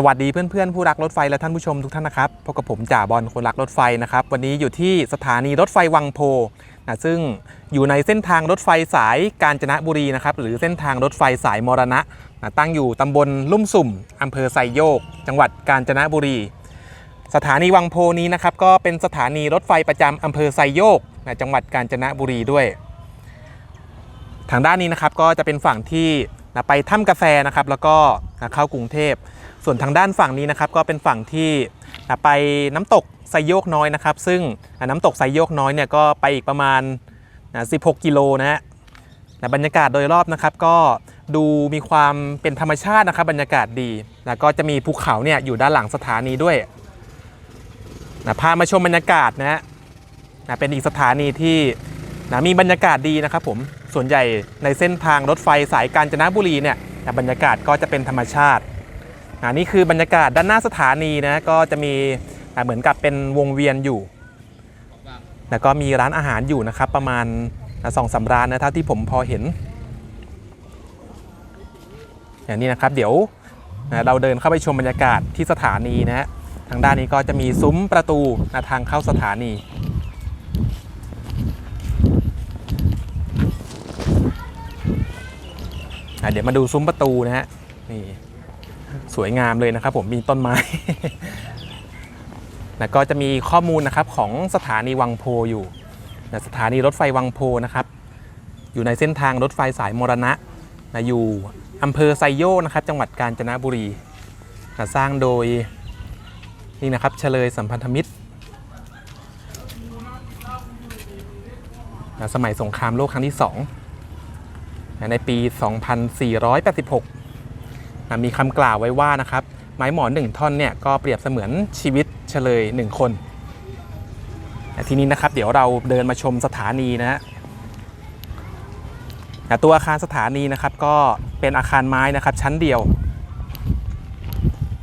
สวัสดีเพื่อนๆผู้รักรถไฟและท่านผู้ชมทุกท่านนะครับพบกับผมจ่าบอลคนรักรถไฟนะครับ วันนี้อยู่ที่สถานีรถไฟวังโพนะซึ่งอยู่ในเส้นทางรถไฟสายกาญจนบุรีนะครับหรือเส้นทางรถไฟสายมรณะนะตั้งอยู่ตำบลลุ่มสุ่มอำเภอไซโยก จังหวัดกาญจนบุรี สถานีวังโพนี้นะครับก็เป็นสถานีรถไฟประจำอำเภอไซโยกนะจังหวัดกาญจนบุรีด้วย ทางด้านนี้นะครับก็จะเป็นฝั่งที่นะไปถ้ำกาแฟนะครับแล้วก็นะเข้ากรุงเทพ ส่วนทางด้านฝั่งนี้นะครับก็เป็นฝั่งที่ไปน้ำตกไซโยกน้อยนะครับ ซึ่งน้ำตกไซโยกน้อยเนี่ยก็ไปอีกประมาณ 16 กิโลนะฮะบรรยากาศโดยรอบนะครับ ก็ดูมีความเป็นธรรมชาตินะครับ บรรยากาศดี แล้วก็จะมีภูเขาเนี่ยอยู่ด้านหลังสถานีด้วยนะพามาชมบรรยากาศนะฮะเป็นอีกสถานีที่นะมีบรรยากาศดีนะครับผมส่วนใหญ่ในเส้นทางรถไฟสายกาญจนบุรีเนี่ยบรรยากาศก็จะเป็นธรรมชาติ อันนี้คือบรรยากาศด้านหน้าสถานีนะก็จะมีเหมือนกับเป็นวงเวียนอยู่ แล้วก็มีร้านอาหารอยู่นะครับ ประมาณสองสามร้านนะเท่าที่ผมพอเห็นอย่างนี้นะครับ เดี๋ยวเราเดินเข้าไปชมบรรยากาศที่สถานีนะฮะทางด้านนี้ก็จะมีซุ้มประตูทางเข้าสถานีเดี๋ยวมาดูซุ้มประตูนะฮะนี่ สวยงามเลยนะครับ ผมมีต้นไม้ แล้วก็จะมีข้อมูลนะครับของสถานีวังโพอยู่นะสถานีรถไฟวังโพนะครับ อยู่ในเส้นทางรถไฟสายมรณะนะอยู่อำเภอไซโยนะครับ จังหวัดกาญจนบุรีนะสร้างโดยนี่นะครับเฉลยสัมพันธมิตรนะสมัยสงครามโลกครั้งที่สองนะในปี 2486 นะมีคำกล่าวไว้ว่านะครับไม้หมอนหนึ่งท่อนเนี่ยก็เปรียบเสมือนชีวิตเฉลยหนึ่งคนทีนี้นะครับเดี๋ยวเราเดินมาชมสถานีนะฮะนะตัวอาคารสถานีนะครับก็เป็นอาคารไม้นะครับชั้นเดียว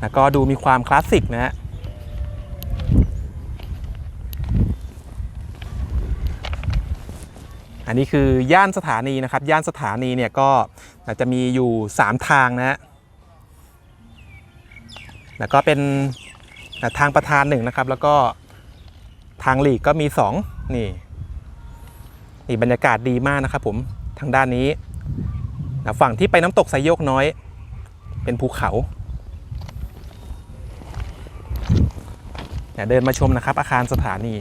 แล้วก็ดูมีความคลาสสิกนะฮะอันนี้คือย่านสถานีนะครับ ย่านสถานีเนี่ยก็จะมีอยู่ 3 ทางนะฮะ แล้วก็เป็นทางประธานหนึ่งนะครับ แล้วก็ทางหลีกก็มี 2 นี่นี่บรรยากาศดีมากนะครับผมทางด้านนี้ฝั่งที่ไปน้ำตกไซโยกน้อย เป็นภูเขาเนี่ยเดินมาชมนะครับ อาคารสถานี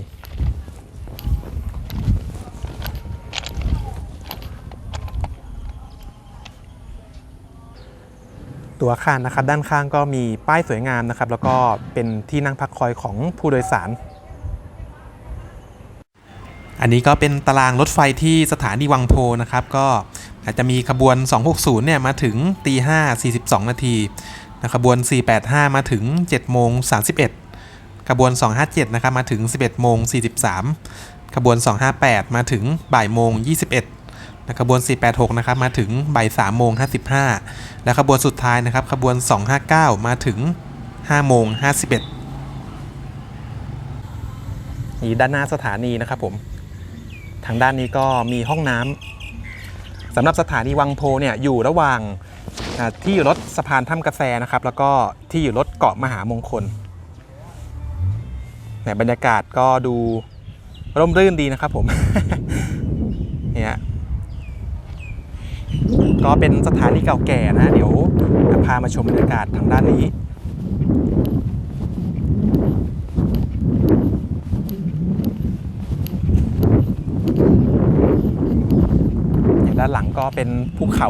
ตัวอาคารนะครับ ด้านข้างก็มีป้ายสวยงามนะครับ แล้วก็เป็นที่นั่งพักคอยของผู้โดยสาร อันนี้ก็เป็นตารางรถไฟที่สถานีวังโพนะครับ ก็อาจจะมีขบวน 260 เนี่ยมาถึงตี5 42 นาทีนะขบวน 485 มาถึง7โมง31 ขบวน 257 นะครับ มาถึง 11โมง43 ขบวน 258 มาถึงบ่ายโมง21 ขบวน 486 นะครับ มาถึงบ่าย3โมง 55 และขบวนสุดท้ายนะครับ ขบวน 259 มาถึง5โมง 51นี่ด้านหน้าสถานีนะครับผม ทางด้านนี้ก็มีห้องน้ำสำหรับสถานีวังโพเนี่ยอยู่ระหว่างที่อยู่รถสะพานถ้ำกาแฟนะครับ แล้วก็ที่อยู่รถเกาะมหามงคลเนี่ยบรรยากาศก็ดูร่มรื่นดีนะครับผม เนี่ย ก็เป็นสถานีเก่าแก่นะ เดี๋ยวพามาชมบรรยากาศทางด้านนี้ด้านหลังก็เป็นภูเขา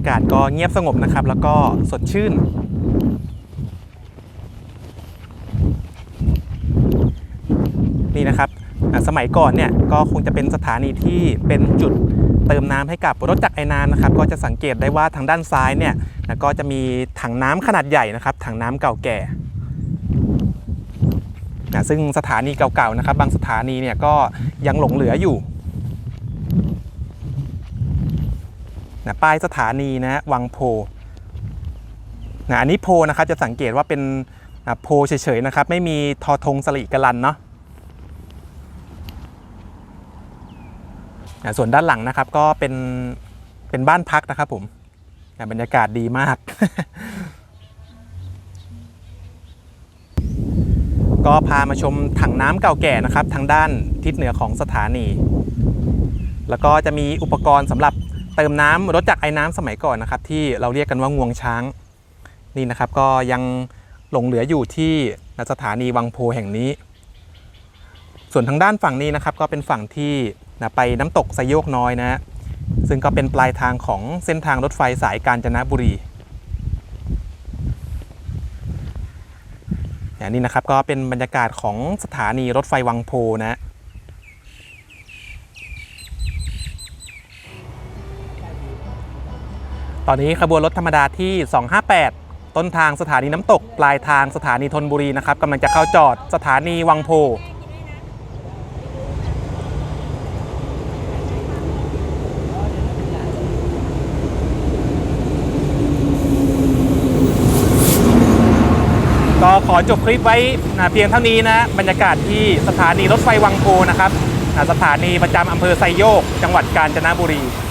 รยากาศก็เงียบสงบนะครับ แล้วก็สดชื่น นี่นะครับสมัยก่อนเนี่ยก็คงจะเป็นสถานีที่เป็นจุดเติมน้ำให้กับรถจักรไอ้น้ำนะครับ ก็จะสังเกตได้ว่าทางด้านซ้ายเนี่ยนะก็จะมีถังน้ำขนาดใหญ่นะครับ ถังน้ำเก่าแก่นะซึ่งสถานีเก่าๆนะครับ บางสถานีเนี่ยก็ยังหลงเหลืออยู่ะป้ายสถานีนะวังโพนะอันนี้โพนะครับจะสังเกตว่าเป็นโพเฉยๆนะครับ ไม่มีทอทงสลีกลันเนาะส่วนด้านหลังนะครับก็เป็นเป็นบ้านพักนะครับผมบรรยากาศดีมาก ก็พามาชมถังน้ำเก่าแก่นะครับ ทางด้านทิศเหนือของสถานี แล้วก็จะมีอุปกรณ์สำหรับ เติมน้ำรถจักรไอ้น้ำสมัยก่อนนะครับ ที่เราเรียกกันว่างวงช้างนี่นะครับ ก็ยังหลงเหลืออยู่ที่สถานีวังโพแห่งนี้ ส่วนทางด้านฝั่งนี้นะครับ ก็เป็นฝั่งที่นะไปน้ำตกไซโยกน้อยนะฮะซึ่งก็เป็นปลายทางของเส้นทางรถไฟสายกาญจนบุรีอย่างนี้นะครับก็เป็นบรรยากาศของสถานีรถไฟวังโพนะ ตอนนี้ขบวนรถธรรมดาที่ 258 ต้นทางสถานีน้ำตก ปลายทางสถานีธนบุรีนะครับกำลังจะเข้าจอดสถานีวังโพก็ขอจบคลิปไว้เพียงเท่านี้นะบรรยากาศที่สถานีรถไฟวังโพนะครับสถานีประจำอำเภอไซโยก จังหวัดกาญจนบุรีนะ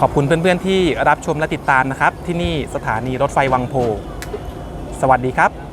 ขอบคุณเพื่อนๆที่รับชมและติดตามนะครับ ที่นี่สถานีรถไฟวังโพ สวัสดีครับ